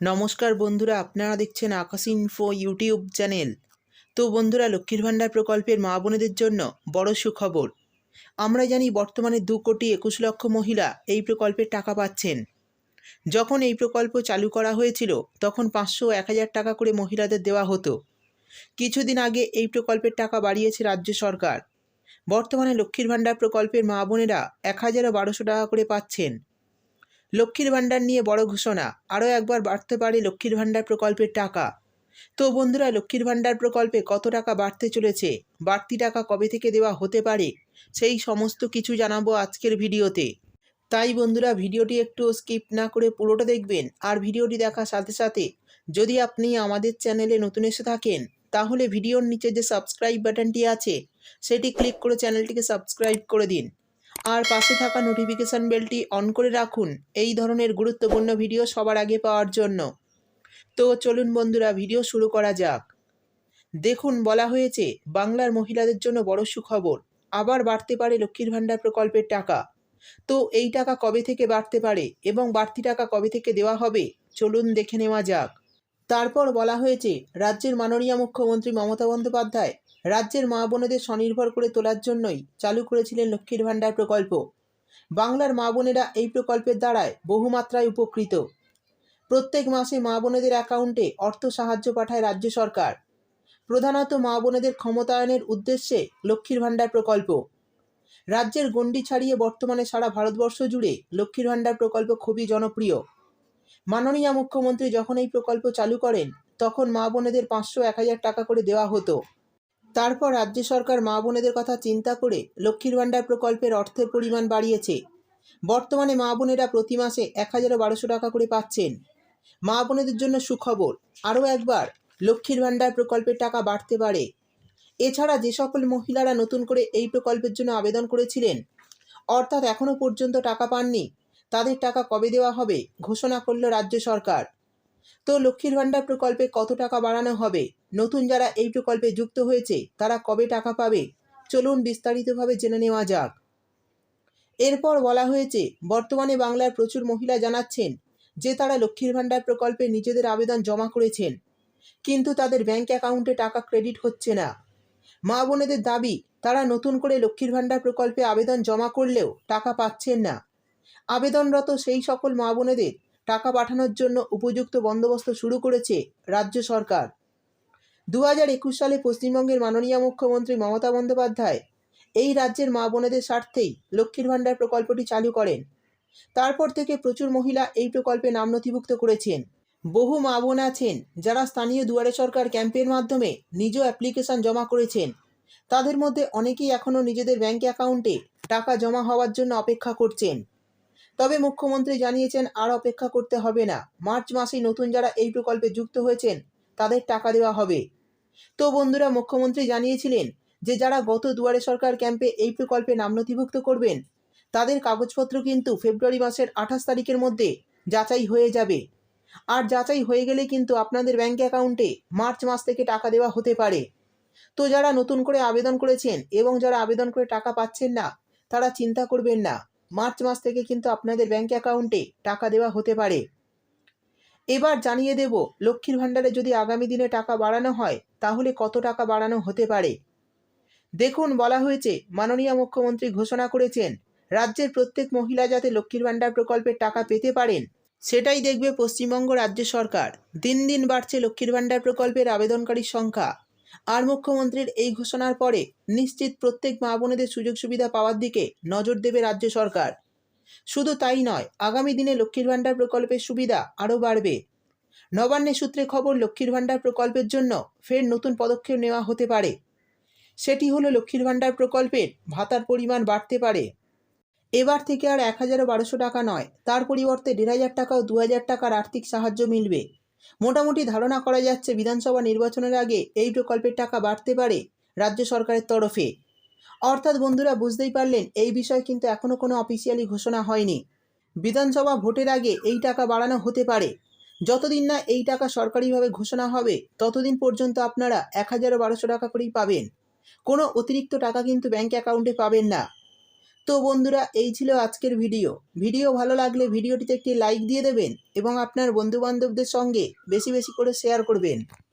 নমস্কার বন্ধুরা, আপনারা দেখছেন আকাশ ইনফো ইউটিউব চ্যানেল তো বন্ধুরা, লক্ষ্মীর ভাণ্ডার প্রকল্পের মা বোনেদের জন্য বড় সুখবর। আমরা জানি বর্তমানে দু কোটি একুশ লক্ষ মহিলা এই প্রকল্পের টাকা পাচ্ছেন। যখন এই প্রকল্প চালু করা হয়েছিল, তখন পাঁচশো এক হাজার টাকা করে মহিলাদের দেওয়া হতো। কিছুদিন আগে এই প্রকল্পের টাকা বাড়িয়েছে রাজ্য সরকার। বর্তমানে লক্ষ্মীর ভাণ্ডার প্রকল্পের মা বোনেরা এক হাজার বারোশো টাকা করে পাচ্ছেন। লক্ষ্মীর ভাণ্ডার নিয়ে বড় ঘোষণা। আরও একবার বাড়তে পারে লক্ষ্মীর ভাণ্ডার প্রকল্পের টাকা। তো বন্ধুরা, লক্ষ্মীর ভাণ্ডার প্রকল্পে কত টাকা বাড়তে চলেছে? বাড়তি টাকা কবে থেকে দেওয়া হতে পারে? সেই সমস্ত কিছু জানাব আজকের ভিডিওতে। তাই বন্ধুরা, ভিডিওটি একটু স্কিপ না করে পুরোটা দেখবেন আর ভিডিওটি দেখার সাথে সাথে যদি আপনি আমাদের চ্যানেলে নতুন এসে থাকেন, তাহলে ভিডিওর নিচে যে সাবস্ক্রাইব বাটনটি আছে, সেটি ক্লিক করে চ্যানেলটিকে সাবস্ক্রাইব করে দিন। আর পাশে থাকা নোটিফিকেশান বেলটি অন করে রাখুন। এই ধরনের গুরুত্বপূর্ণ ভিডিও সবার আগে পাওয়ার জন্য। তো চলুন বন্ধুরা ভিডিও শুরু করা যাক। দেখুন, বলা হয়েছে, বাংলার মহিলাদের জন্য বড় সুখবর। আবার বাড়তে পারে লক্ষ্মীর ভাণ্ডার প্রকল্পের টাকা। তো এই টাকা কবে থেকে বাড়তে পারে এবং বাড়তি টাকা কবে থেকে দেওয়া হবে? চলুন দেখে নেওয়া যাক। তারপর বলা হয়েছে, রাজ্যের মাননীয় মুখ্যমন্ত্রী মমতা বন্দ্যোপাধ্যায় রাজ্যের মা বোনেদের স্বনির্ভর করে তোলার জন্যই চালু করেছিলেন লক্ষ্মীর ভাণ্ডার প্রকল্প। বাংলার মা বোনেরা এই প্রকল্পের দ্বারায় বহুমাত্রায় উপকৃত। প্রত্যেক মাসে মা বোনেদের অ্যাকাউন্টে অর্থ সাহায্য পাঠায় রাজ্য সরকার। প্রধানত মা বোনেদের ক্ষমতায়নের উদ্দেশ্যে লক্ষ্মীর ভাণ্ডার প্রকল্প। রাজ্যের গণ্ডি ছাড়িয়ে বর্তমানে সারা ভারতবর্ষ জুড়ে লক্ষ্মীর ভাণ্ডার প্রকল্প খুবই জনপ্রিয়। মাননীয় মুখ্যমন্ত্রী যখন এই প্রকল্প চালু করেন, তখন মা বোনেদের পাঁচশো এক হাজার টাকা করে দেওয়া হতো। তারপর রাজ্য সরকার মা বোনেদের কথা চিন্তা করে লক্ষ্মীর ভাণ্ডার প্রকল্পের অর্থের পরিমাণ বাড়িয়েছে। বর্তমানে মা বোনেরা প্রতি মাসে এক হাজার বারোশো টাকা করে পাচ্ছেন। মা বোনেদের জন্য সুখবর, আরও একবার, লক্ষ্মীর ভাণ্ডার প্রকল্পের টাকা বাড়তে পারে। এছাড়া যে সকল মহিলারা নতুন করে এই প্রকল্পের জন্য আবেদন করেছিলেন, অর্থাৎ এখনও পর্যন্ত টাকা পাননি, তাদের টাকা কবে দেওয়া হবে ঘোষণা করল রাজ্য সরকার। তো লক্ষ্মীর ভাণ্ডার প্রকল্পে কত টাকা বাড়ানো হবে? নতুন যারা এই প্রকল্পে যুক্ত হয়েছে, তারা কবে টাকা পাবে? চলুন বিস্তারিতভাবে জেনে নেওয়া যাক। এরপর বলা হয়েছে, বর্তমানে বাংলার প্রচুর মহিলা জানাচ্ছেন যে তারা লক্ষ্মীর ভাণ্ডার প্রকল্পে নিজেদের আবেদন জমা করেছেন, কিন্তু তাদের ব্যাংক অ্যাকাউন্টে টাকা ক্রেডিট হচ্ছে না। মা বোনেদের দাবি, তারা নতুন করে লক্ষ্মীর ভাণ্ডার প্রকল্পে আবেদন জমা করলেও টাকা পাচ্ছেন না। আবেদনরত সেই সকল মা বোনেদের টাকা পাঠানোর জন্য উপযুক্ত বন্দোবস্ত শুরু করেছে রাজ্য সরকার। দু হাজার একুশ সালে পশ্চিমবঙ্গের মাননীয় মুখ্যমন্ত্রী মমতা বন্দ্যোপাধ্যায় এই রাজ্যের মা বোনেদের স্বার্থেই লক্ষ্মীর ভাণ্ডার প্রকল্পটি চালু করেন। তারপর থেকে প্রচুর মহিলা এই প্রকল্পে নাম নথিভুক্ত করেছেন। বহু মা বোন আছেন যারা স্থানীয় দুয়ারে সরকার ক্যাম্পের মাধ্যমে নিজ অ্যাপ্লিকেশন জমা করেছেন। তাদের মধ্যে অনেকেই এখনও নিজেদের ব্যাঙ্ক অ্যাকাউন্টে টাকা জমা হওয়ার জন্য অপেক্ষা করছেন। তবে মুখ্যমন্ত্রী জানিয়েছেন আর অপেক্ষা করতে হবে না। মার্চ মাসেই নতুন যারা এই প্রকল্পে যুক্ত হয়েছেন, তাদের টাকা দেওয়া হবে। তো বন্ধুরা, মুখ্যমন্ত্রী জানিয়েছিলেন যে যারা গত দুয়ারে সরকার ক্যাম্পে এই প্রকল্পে নাম নথিভুক্ত করবেন, তাদের কাগজপত্র কিন্তু ফেব্রুয়ারি মাসের আঠাশ তারিখের মধ্যে যাচাই হয়ে যাবে। আর যাচাই হয়ে গেলে কিন্তু আপনাদের ব্যাঙ্ক অ্যাকাউন্টে মার্চ মাস থেকে টাকা দেওয়া হতে পারে। তো যারা নতুন করে আবেদন করেছেন এবং যারা আবেদন করে টাকা পাচ্ছেন না, তারা চিন্তা করবেন না। মার্চ মাস থেকে কিন্তু আপনাদের ব্যাংক অ্যাকাউন্টে টাকা দেওয়া হতে পারে। এবার জানিয়ে দেব, লক্ষ্মীর ভাণ্ডারে যদি আগামী দিনে টাকা বাড়ানো হয়, তাহলে কত টাকা বাড়ানো হতে পারে? দেখুন, বলা হয়েছে, মাননীয় মুখ্যমন্ত্রী ঘোষণা করেছেন, রাজ্যের প্রত্যেক মহিলা যাতে লক্ষ্মীর ভাণ্ডার প্রকল্পের টাকা পেতে পারেন, সেটাই দেখবে পশ্চিমবঙ্গ রাজ্য সরকার। দিন দিন বাড়ছে লক্ষ্মীর ভাণ্ডার প্রকল্পের আবেদনকারীর সংখ্যা। আর মুখ্যমন্ত্রীর এই ঘোষণার পরে নিশ্চিত প্রত্যেক মা বোনেদের সুযোগ সুবিধা পাওয়ার দিকে নজর দেবে রাজ্য সরকার। শুধু তাই নয়, আগামী দিনে লক্ষ্মীর ভাণ্ডার প্রকল্পের সুবিধা আরও বাড়বে। নবান্নের সূত্রে খবর, লক্ষ্মীর ভাণ্ডার প্রকল্পের জন্য ফের নতুন পদক্ষেপ নেওয়া হতে পারে। সেটি হলো লক্ষ্মীর ভাণ্ডার প্রকল্পের ভাতার পরিমাণ বাড়তে পারে। এবার থেকে আর এক হাজারও বারোশো টাকা নয়, তার পরিবর্তে দেড় হাজার টাকা ও দু হাজার টাকার আর্থিক সাহায্য মিলবে। মোটামুটি ধারণা করা যাচ্ছে বিধানসভা নির্বাচনের আগে এই প্রকল্পের টাকা বাড়তে পারে রাজ্য সরকারের তরফে। অর্থাৎ বন্ধুরা বুঝতেই পারলেন, এই বিষয়ে কিন্তু এখনও কোনো অফিসিয়ালি ঘোষণা হয়নি। বিধানসভা ভোটের আগে এই টাকা বাড়ানো হতে পারে। যতদিন না এই টাকা সরকারিভাবে ঘোষণা হবে, ততদিন পর্যন্ত আপনারা এক হাজার বারোশো টাকা করেই পাবেন। কোনো অতিরিক্ত টাকা কিন্তু ব্যাঙ্ক অ্যাকাউন্টে পাবেন না। তো বন্ধুরা, এই ছিল আজকের ভিডিও। ভিডিও ভালো লাগলে ভিডিওটিতে একটি লাইক দিয়ে দেবেন এবং আপনার বন্ধুবান্ধবদের সঙ্গে বেশি বেশি করে শেয়ার করবেন।